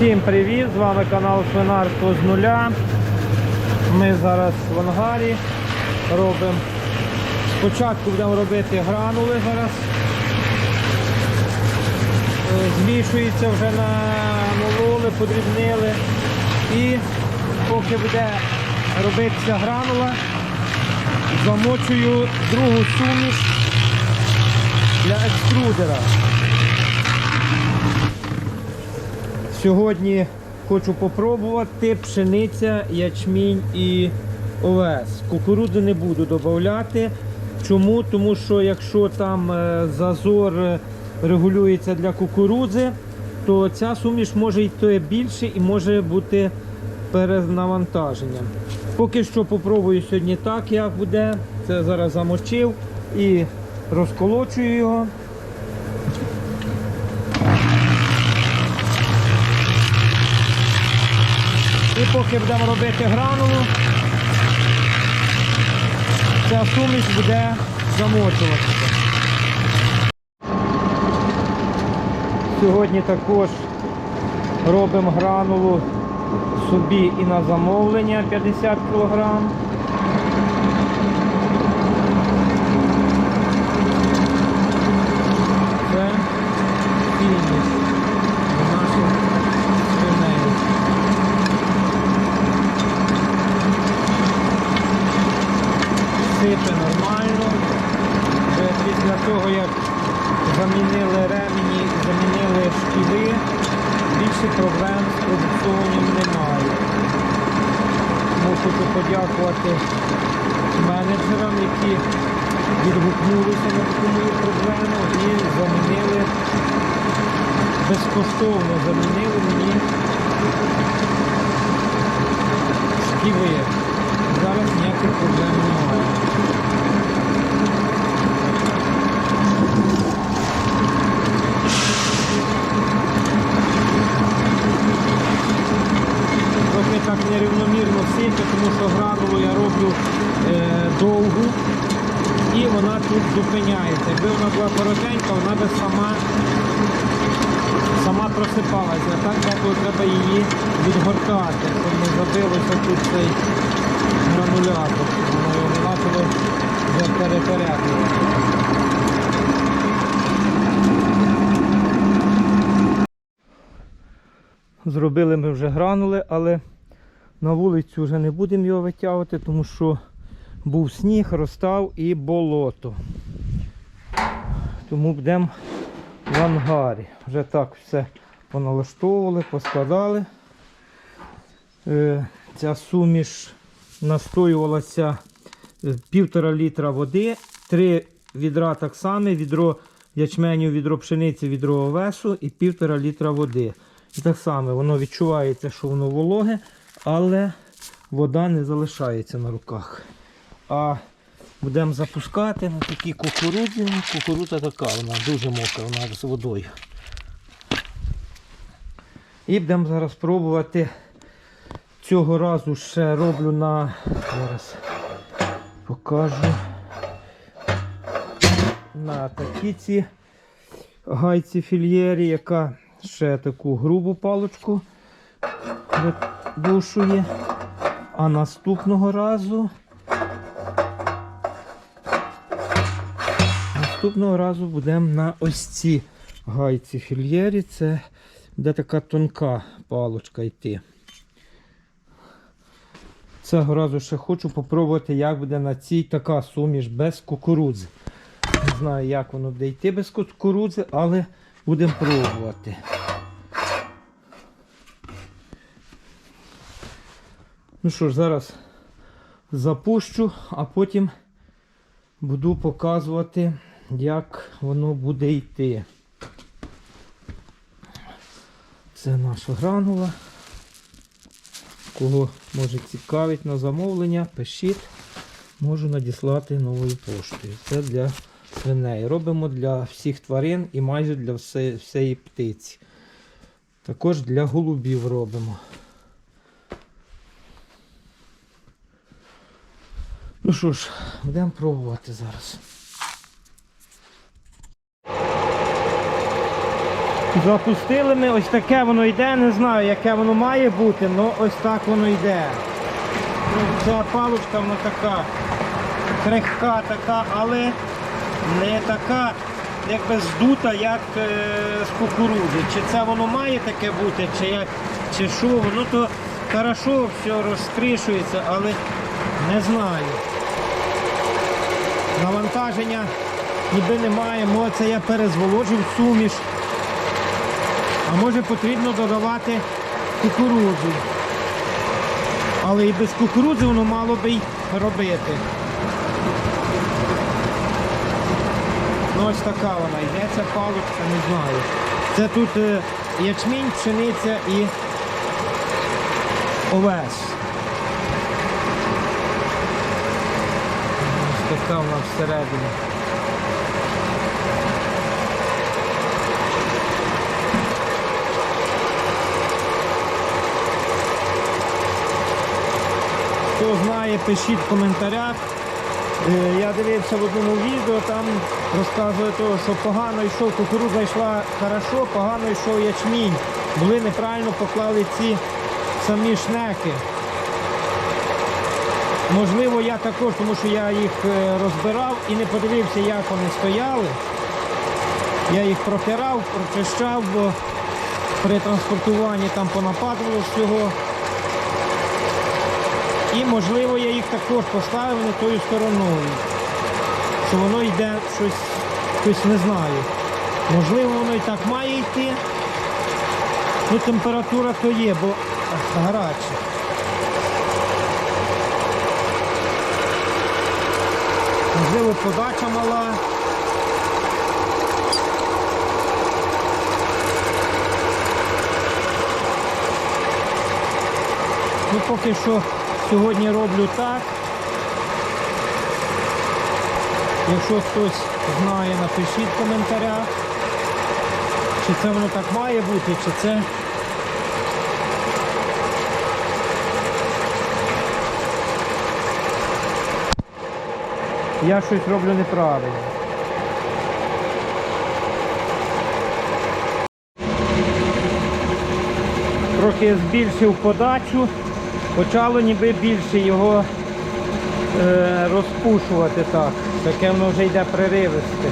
Всім привіт! З вами канал Свинарство з нуля. Ми зараз в ангарі робимо. Спочатку будемо робити гранули зараз. Е, Змішується вже на мололи, подрібнили. І поки буде робитися гранула, замочую другу суміш для екструдера. Сьогодні хочу попробувати пшениця, ячмінь і овес. Кукурудзи не буду додавати. Чому? Тому що якщо там е, зазор е, регулюється для кукурудзи, то ця суміш може йти більше і може бути перенавантаженням. Поки що попробую сьогодні так, як буде. Це зараз замочив і розколочую його. Поки будемо робити гранулу, ця суміш буде замочуватися. Сьогодні також робимо гранулу собі і на замовлення 50 кг. Це фініш наших свиней. сипе нормально. Вже після того, як замінили ремені і замінили шківи, більше проблем з продукціонням немає. Тому хочу подякувати менеджерам, які відгукнулися на таку мою проблему і замінили, безкоштовно замінили мені шківи. Зараз ніяких проблем немає. Трохи так нерівномірно сипе, тому що гранулу я роблю е, довгу і вона тут зупиняється. Якби вона була коротенька, вона би сама, просипалася. Так деколи треба її відгортати, щоб не забилося тут цей гранулятор. Воно його почало вже перепередувати. Зробили ми вже гранули, але на вулицю вже не будемо його витягувати, тому що був сніг, розстав і болото. Тому будемо в ангарі. Вже так все поналаштовували, поскладали. Е, Ця суміш настоювалася е, півтора літра води, три відра так само, відро ячменю, відро пшениці, відро овесу і півтора літра води. І так само воно відчувається, що воно вологе, але вода не залишається на руках. А будемо запускати на такі кукурудзи. Кукурудза така, вона дуже мокра, вона з водою. І будемо зараз пробувати. Цього разу ще роблю на зараз покажу на такі ці гайці фільєрі, яка ще таку грубу паличку видушує. А наступного разу наступного разу будемо на ось ці гайці фільєрі. Це буде така тонка паличка йти. Цього разу ще хочу попробувати, як буде на цій така суміш без кукурудзи. Не знаю, як воно буде йти без кукурудзи, але будемо пробувати. Ну що ж, зараз запущу, а потім буду показувати, як воно буде йти. Це наша гранула. Кого може цікавить на замовлення, пишіть, можу надіслати новою поштою. Це для свиней. Робимо для всіх тварин і майже для все, всієї птиці. Також для голубів робимо. Ну що ж, будемо пробувати зараз. Запустили ми, ось таке воно йде, не знаю, яке воно має бути, але ось так воно йде. Ну, Ця паличка вона така крихка така, але не така, якби здута, як е, з кукурудзи. Чи це воно має таке бути, чи, як, чи що, воно то хорошо все розкришується, але не знаю. Навантаження ніби немає, може це я перезволожив суміш. А може потрібно додавати кукурудзу. Але і без кукурудзи воно мало би й робити. Ну ось така вона йде, ця паличка, не знаю. Це тут е, ячмінь, пшениця і овес. Ось така вона всередині. Хто знає, пишіть в коментарях. Е, Я дивився в одному відео, там розказує того, що погано йшов, кукурудза йшла хорошо, погано йшов ячмінь. Були неправильно поклали ці самі шнеки. Можливо, я також, тому що я їх е, розбирав і не подивився, як вони стояли. Я їх протирав, прочищав, бо при транспортуванні там понападувало всього. І можливо я їх також поставив не тою стороною. Що воно йде щось, щось не знаю. Можливо, воно і так має йти. Ну, температура то є, бо гаряче. Можливо, подача мала. Ну, поки що сьогодні роблю так. Якщо хтось знає, напишіть в коментарях, чи це воно так має бути, чи це. Я щось роблю неправильно. Трохи збільшив подачу, почало ніби більше його е, розпушувати так. Таке воно вже йде приривисте.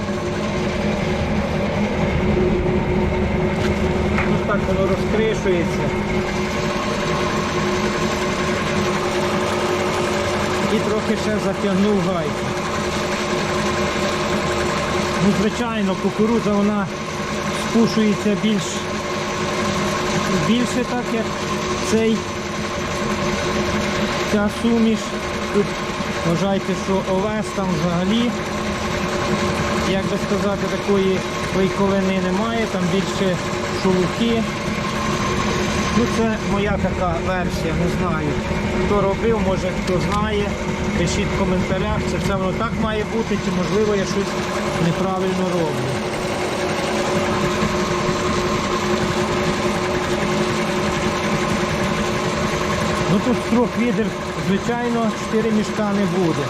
Ось так воно розкришується. І трохи ще затягнув гайку. Ну, звичайно, кукурудза вона спушується більш більше так, як цей ця суміш. Тут вважайте, що овес там взагалі, як би сказати, такої клейковини немає, там більше шелухи. Ну це моя така версія, не знаю. Хто робив, може хто знає. Пишіть в коментарях, чи це воно так має бути, чи можливо я щось неправильно роблю. Ну тут строк відер, звичайно, 4 мішка не буде.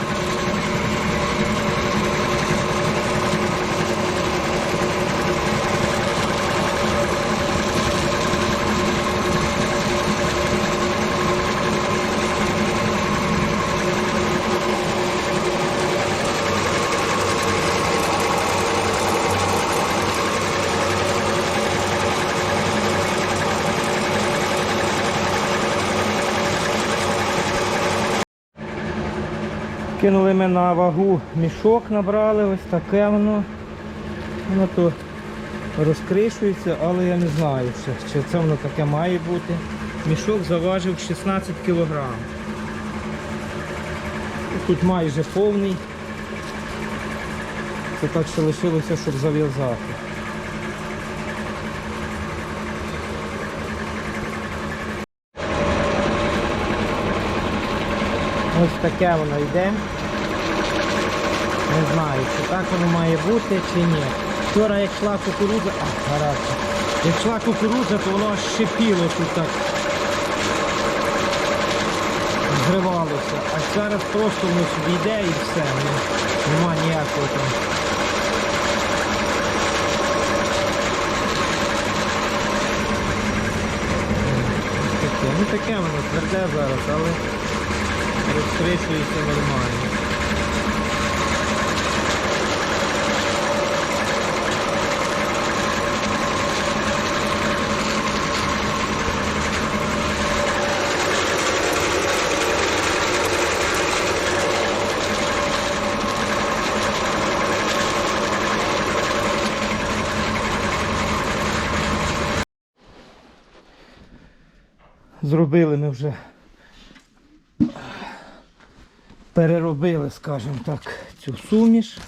Кинули ми на вагу мішок, набрали, ось таке воно. Воно то розкришується, але я не знаю, чи це воно таке має бути. Мішок заважив 16 кг. Тут майже повний. Це так що лишилося, щоб зав'язати. Ось таке воно йде. Не знаю, чи так воно має бути чи ні. Вчора як йшла кукурудза... А, гаразд. Як йшла кукурудза, то воно щепіло тут так. Зривалося. А зараз просто воно собі йде і все. Ну, нема ніякого там. Ну таке воно тверде зараз, але розкришується нормально. Зробили ми вже. Переробили, скажімо так, цю суміш.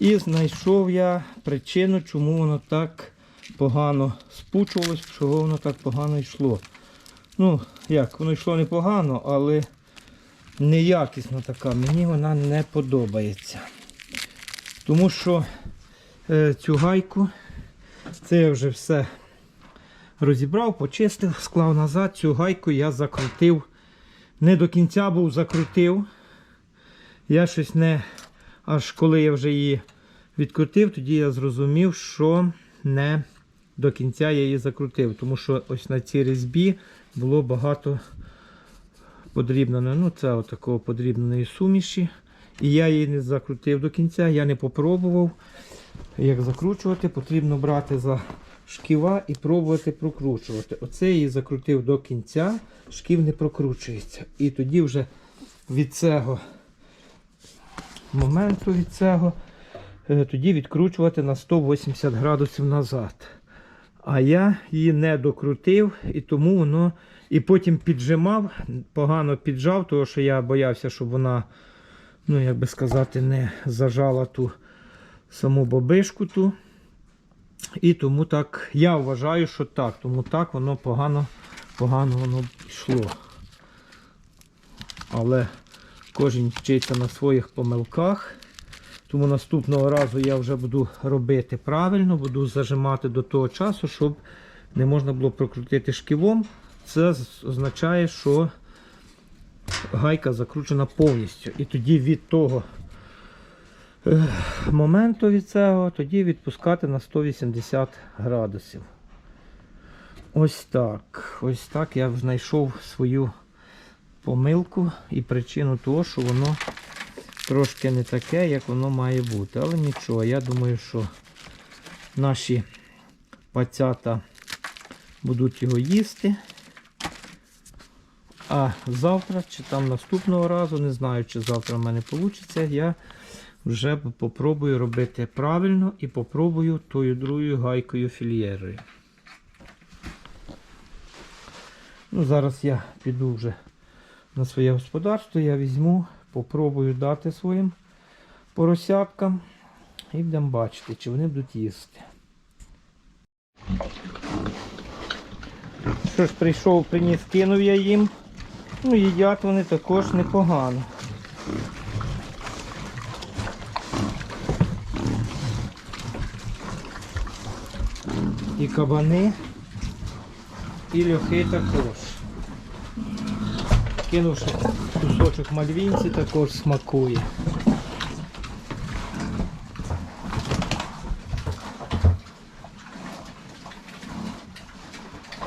І знайшов я причину, чому воно так погано спучувалось, чого воно так погано йшло. Ну, як, воно йшло непогано, але неякісна така. Мені вона не подобається. Тому що е, цю гайку, це я вже все розібрав, почистив, склав назад. Цю гайку я закрутив. Не до кінця був закрутив. Я щось не. Аж коли я вже її відкрутив, тоді я зрозумів, що не до кінця я її закрутив. Тому що ось на цій різьбі було багато подрібненої. Ну, це отакого подрібненої суміші. І я її не закрутив до кінця, я не попробував. Як закручувати, потрібно брати за шківа і пробувати прокручувати. Оце я її закрутив до кінця, шків не прокручується. І тоді вже від цього моменту від цього е, тоді відкручувати на 180 градусів назад. А я її не докрутив, і тому воно і потім піджимав, погано піджав, тому що я боявся, щоб вона, ну як би сказати, не зажала ту саму бобишку ту. І тому так, я вважаю, що так, тому так воно погано, погано воно йшло. Але кожен вчиться на своїх помилках. Тому наступного разу я вже буду робити правильно, буду зажимати до того часу, щоб не можна було прокрутити шківом. Це означає, що гайка закручена повністю. І тоді від того моменту від цього, тоді відпускати на 180 градусів. Ось так. Ось так я знайшов свою помилку і причину того, що воно трошки не таке, як воно має бути. Але нічого, я думаю, що наші пацята будуть його їсти. А завтра чи там наступного разу, не знаю, чи завтра в мене вийде, я вже попробую робити правильно і попробую тою другою гайкою фільєрою. Ну, зараз я піду вже на своє господарство, я візьму, попробую дати своїм поросяткам і будемо бачити, чи вони будуть їсти. Що ж, прийшов, приніс, кинув я їм. Ну, їдять вони також непогано. І кабани, і льохи також. Кинувши кусочок мальвінці, також смакує.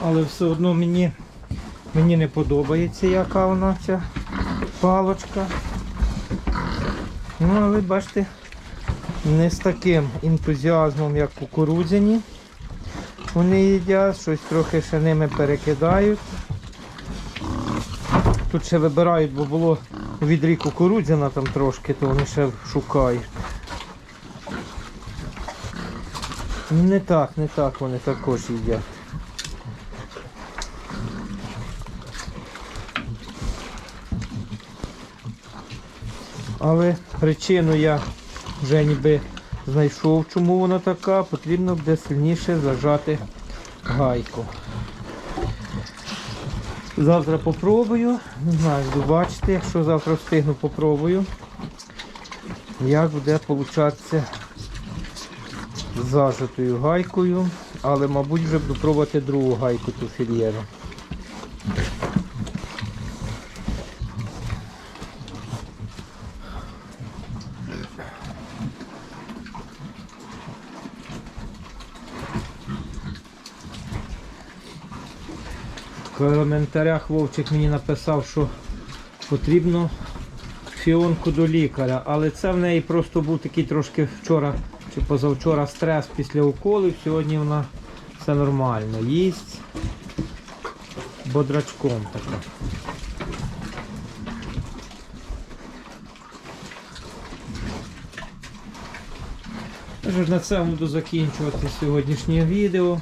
Але все одно мені, мені не подобається, яка вона ця палочка. Ну, але бачите, не з таким ентузіазмом, як кукурудзяні. Вони їдять, щось трохи ще ними перекидають. Тут ще вибирають, бо було у відрі кукурудзяна там трошки, то вони ще шукають. Не так, не так вони також їдять. Але причину я вже ніби знайшов, чому вона така, потрібно буде сильніше зажати гайку. Завтра попробую. Не знаю, буду бачити, якщо завтра встигну, попробую. Як буде получатися з зажатою гайкою. Але, мабуть, вже буду пробувати другу гайку ту фільєру. Коментарях Вовчик мені написав, що потрібно фіонку до лікаря, але це в неї просто був такий трошки вчора чи позавчора стрес після уколів. Сьогодні вона все нормально. Їсть бодрачком така. Тож на цьому буду закінчувати сьогоднішнє відео.